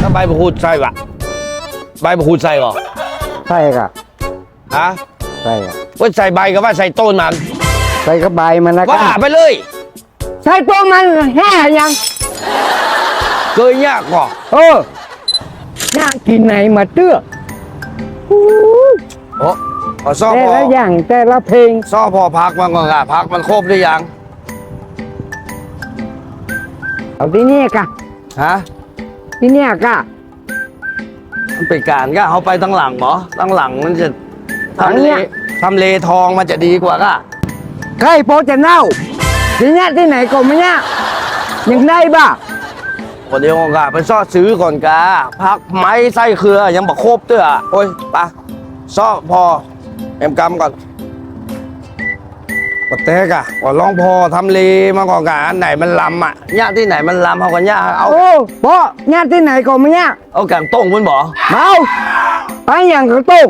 ถ้าใบมะกรูดใส่ปะใบมะกรูดใส่ก่อใช่ค่ะฮะใช่ค่ะว่าใส่ใบกับว่าใส่ต้นมันใส่กระบายมันนะคว่ารับไปเลย ใส่ตัวมันแห่ยังเคยยากก่อเออน่ากินไหนมาเตื้ออู้โอ้เอาซ่อแต่พอละอย่างแต่ละเพลงซ่อพอพักมันก่อนอะพักมันครบหรือยังเอาที่นี่กะฮะ ที่เนี่ยกะมันเป็นการก็เอาไปตั้งหลังหมอตั้งหลังมันจะหลังทำเลเนี่ยทำเลทองมันจะดีกว่าก็ใครพอจะเน่าที่เนี่ยที่ไหนก็ไม่เนี่ยยังได้บ้าวันเดียวกะไปซ่อซื้อก่อนกะพักไม้ไส้เครือยังบอกครบเตื้อโอ้ยไปะซ่อพอเอ็มกำก่อน ปะเตกอะก่อนลองพอทำเลมาก่อนกะอันไหนมันลำอะย่าที่ไหนมันลำเอากันย่าเอาโอ้เพราะเนี่ยที่ไหนก็ไม่เนี่ยเอากางต้งมันบอกเมาไปอย่างกระตุก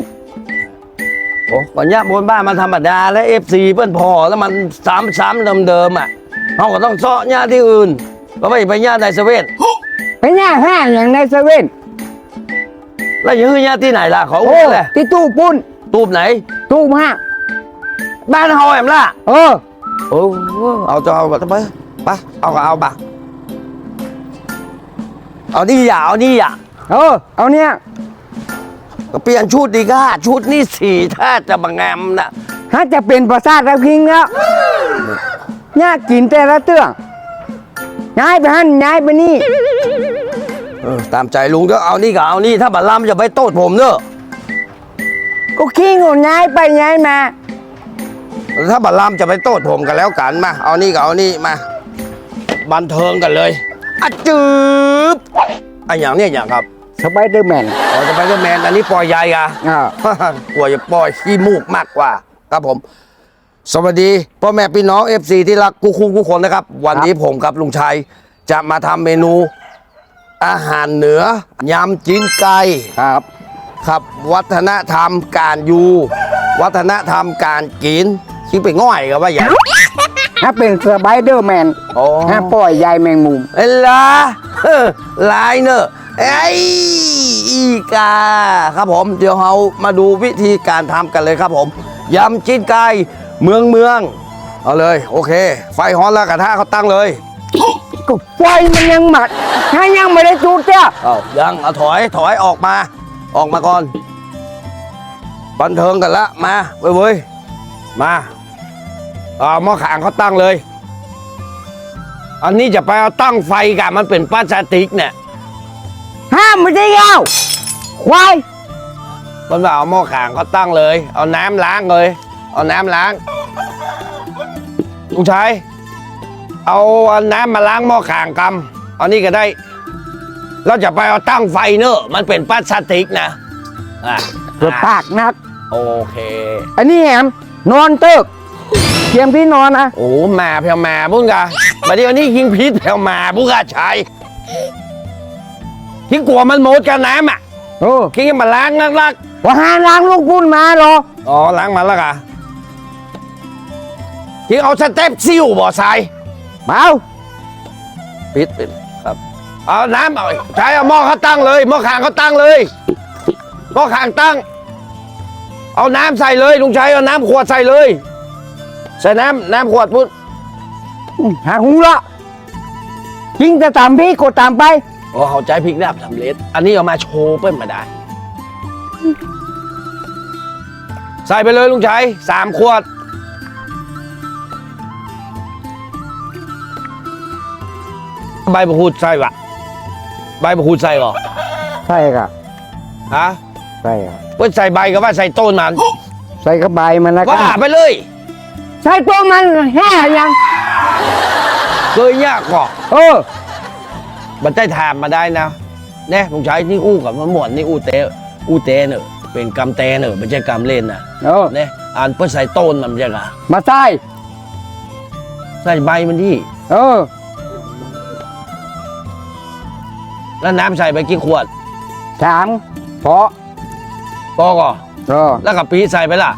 โอ้ก่อนย่าบนบ้านมันธรรมดาแล้วเอฟซีเพื่อนพอแล้วมันซ้ำๆเดิมๆอะเขาก็ต้องซ่อย่าที่อื่นก็ไม่ไปย่าในเซเว่นไปเนี่ยแห่อย่างในเซเว่นแล้วยังคือย่าที่ไหนล่ะเขาโอ้แหละที่ตู้ปุ้นตูบไหน ตู้ห้า บ้านเฮาแอมล่ะ เออ โอ้เอาจะเอาแบบไปไปเอาก็เอาปะเอานี่อย่าเอานี่อย่าเออ เอาเนี่ยก็เปลี่ยนชุดดีก้าชุดนี่สีถ้าจะบางงามนะถ้าจะเป็นประสาทระพิงแล้วเนี่ยกินแต่ละเตื้องย้ายไปหันย้ายไปนี่เออตามใจลุงก็เอานี่ก็เอานี่ถ้าบัลลัมจะไปโต้ผมเนอะก็ขี้งนย้ายไปย้ายมา ถ้าบัลลัมจะไปโต้ผมกันแล้วกันมา เอานี่ก็เอานี่มา บันเทิงกันเลยอะจืบอันอย่างเนี้ยอย่างครับสไปเดอร์แมนอ๋อจะไปก็แมนอันนี้ปล่อยใหญ่อะอ่ากลัวจะปล่อยขี้มูกมากกว่า ครับผม สวัสดีพ่อแม่พี่น้อง FC ที่รักกูคู่กูคนนะครับ วันนี้ผมกับลุงชัยจะมาทำเมนู อาหารเหนือยำจีนไก่ครับครับ วัฒนธรรมการอยู่ วัฒนธรรมการกิน คิดไปง่อยกับว่าอย่างถ้าเป็นสไปเดอร์แมนโอ้ถ้าปล่อยยายแมงมุม เอลาเฮ้อลายเนอะไอ้อีกา ครับผม เดี๋ยวเรามาดูวิธีการทำกันเลยครับผมยำจีนไก่เมืองเมือง เอาเลย โอเค ไฟฮ้อนแล้วกระทะเขาตั้งเลยก็ไฟมันยังหมัดถ้ายังไม่ได้จุดเนี่ยเอายังเอาถอยถอยออกมา ออกมาก่อน บันเทิงกันละมาเว้ยเว้ยมาเอาหม้อขางเขาตั้งเลย อันนี้จะไปเอาตั้งไฟกันมันเป็นพลาสติกเนี่ยห้ามไม่ได้ยาวควายมันว่าเอาหม้อขางเขาตั้งเลย เอาน้ำล้างเลย เอาน้ำล้างลุงชัยเอาน้ำมาล้างหม้อขางกำเอานี่ก็ได้ เราจะไปเอาตั้งไฟเนอะมันเป็นพลาสติกนะอะเกือบปากนัก โอเค อันนี้แหมนอนเติก เตรียมที่นอนนะโอ้แม่เพียวแม่บุ้งกะมาเดี๋ยวนี้ยิงพิษเพียวแม่บุ้งกะชัยที่กลัวมันหมดกันน้ำอะโอ้คิดมาล้างนักลักว่าหาล้างลูกพุ่นมาหรออ๋อล้างมาแล้วกะที่เอาสเต็ปซิ่วบ่อทรายเมาปิดปิดครับเอาน้ำเอาใช้เอาหม้อเขาตั้งเลยหม้อขางเขาตั้งเลยหม้อขางตั้ง เอาน้ำใส่เลยลุงชัยเอาน้ำขวดใส่เลย ใส่น้ำน้ำขวดพุทธหาหูละยิงจะตามพี่กดตามไปโอ้เขาใจพริกแนบสำเร็จ อันนี้เอามาโชว์เปิ้ลมาได้ ใส่ไปเลยลุงชัยสามขวด ใบมะกรูดใส่ปะใบมะกรูดใส่ก่อใช่ค่ะฮะใช่ค่ะว่าใส่ใบกับว่าใส่ต้นมัน ใส่กระบายมันนะคว่ารับไปเลย ใส่ตัวมันแห่ยังเคยยากก่อเออ มันได้ถามมาได้นะเนี่ยลุงชัยนี่อู้กับมันหมวนนี่อู้เตอู้เตเนอะเป็นกำเตเนอะไม่ใช่กำเล่นนะเออเนี่ยอ่านเพื่อใส่ต้นมันไม่ใช่กะมาใส่ใส่ใบมันที่ เออ แล้วน้ำใส่ไปกี่ขวดสามเพาะพอก่อเออ แล้วกับปีใส่ไปล่ะ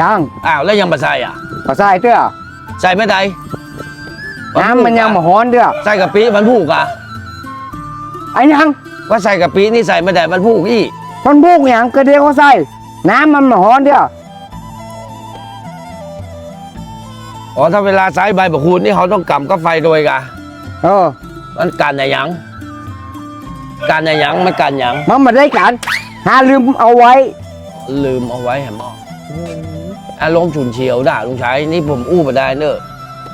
ยังอ้าวแล้วยังมาใส่อะ มาใส่เตื้อใส่ไม่ได้น้ำมันยังมาหอนเด้อใส่กับปีมันผูกอะไอ้ยังก็ว่าใส่กะปินี่ใส่ไม่ได้มันพูกอีมันบุกอย่างกระเดียวเขาใส่ น้ำมันมาหอนเดียวอ๋อถ้าเวลาใส่ใบบักคูดนี่เขาต้องกำกับไฟโดยกะเออ มันกันในหยังกันในหยังมันกันหยังมันมาได้กันหาลืมเอาไว้ ลืมเอาไว้แหมอ อารมณ์ฉุนเฉียวด่าลุงชัยนี่ผมอู้มาได้เนอะ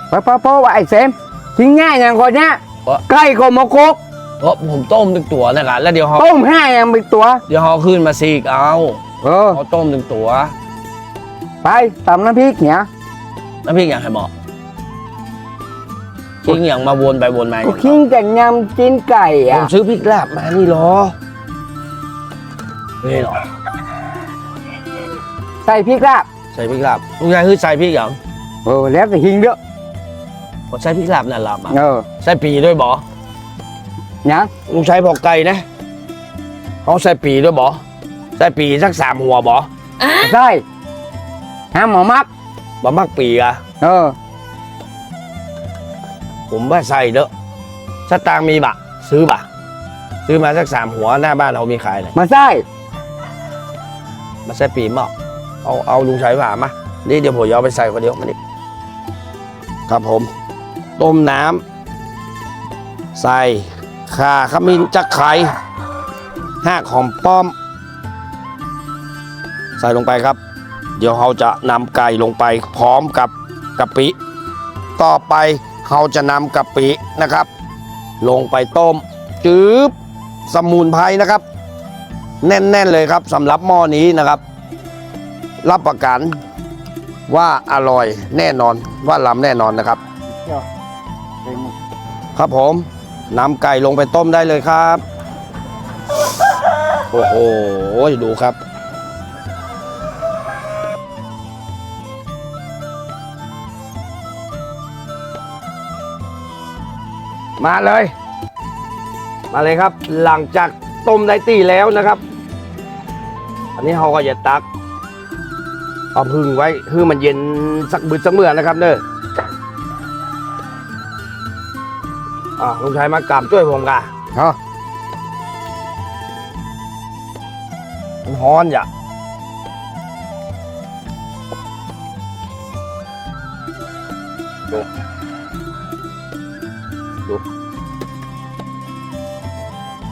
เพราะเพราะเพราะว่าไอ้เซมทิ้งง่ายอย่างก่อนเนี้ยเพราะใกล้ก็มากกเพราะผมต้มตึงตัวนะครับแล้วเดี๋ยวเขาต้มห้าอย่างเป็นตัว เดี๋ยวเขาขึ้นมาซีกเอาเออเขาต้มตึงตัว ไปตำน้ำพริกเนี่ยน้ำพริกอย่างให้เหมาะทิ้งอย่างมาวนไปวนมาก็คิงแต่ยำจีนไก่ผอะมซื้อพริกลาบมานี่เหรอนี่เหรอใส่พริกลาบใส่พริกลาบลุงชัยคือใส่พริกอย่างเออแล้วแต่หิงเด้อผมใส่พริกลาบนั่นลาบอะเออใส่ปีด้วยบอยังลุงชัยบอกไก่นะเขาใส่ปีด้วยบอใส่ปีสักสามหัวบอใช่ห้ามหมอมักบอมักปีอะเออ ผมว่าใส่เด้อสตางค์มีบะซื้อบะซื้อมาสักสามหัวหน้าบ้านเรามีขายเลยมาใส่มาใส่ปีเหมาะ เอาเอาลุงชัยผ่ามานี่เดี๋ยวผมจะเอาไปใส่คนเดียวมานี่ครับผม ต้มน้ำใส่ข่าขมิ้นจักไข่ห้ากหอมป้อม ใส่ลงไปครับ เดี๋ยวเราจะนำไก่ลงไปพร้อมกับกะปิ ต่อไปเราจะนำกะปินะครับ ลงไปต้มจืบสมุนไพรนะครับ แน่น ๆ เลยครับสำหรับหม้อนี้นะครับ รับประกันว่าอร่อยแน่นอนว่าล้ำแน่นอนนะครับ ครับผมนำไก่ลงไปต้มได้เลยครับ โอ้โหดูครับมาเลย มาเลยครับ หลังจากต้มได้ตีแล้วนะครับ อันนี้เราก็จะตัก เอาพึ่งไว้คือมันเย็นสักบึดสักเมื่อนะครับเด้ออ่าลุงชายมากราบช่วยผมกะเออมันฮ้อนอย่าดูดู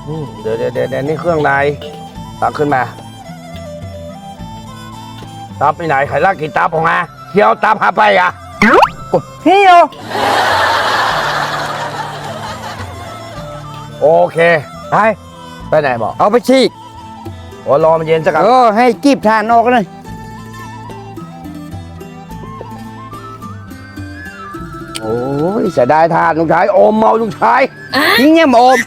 อืมเดี๋ยวเดี๋ยวเดี๋ยวเดี๋ยวนี่เครื่องในตักขึ้นมา ตับไปไหนใครลากกี่ตับออกมาเคี่ยวตับหาไปอะเที่ยวโอเคไปไปไหนบอกเอาไปฉีกโอ้รอมันเย็นสักกันเออให้กีบทานออกเลยโอ้ยเสียดายทานลุงชายโอมเมาลุงชายทิ้งเนี่ยหมอม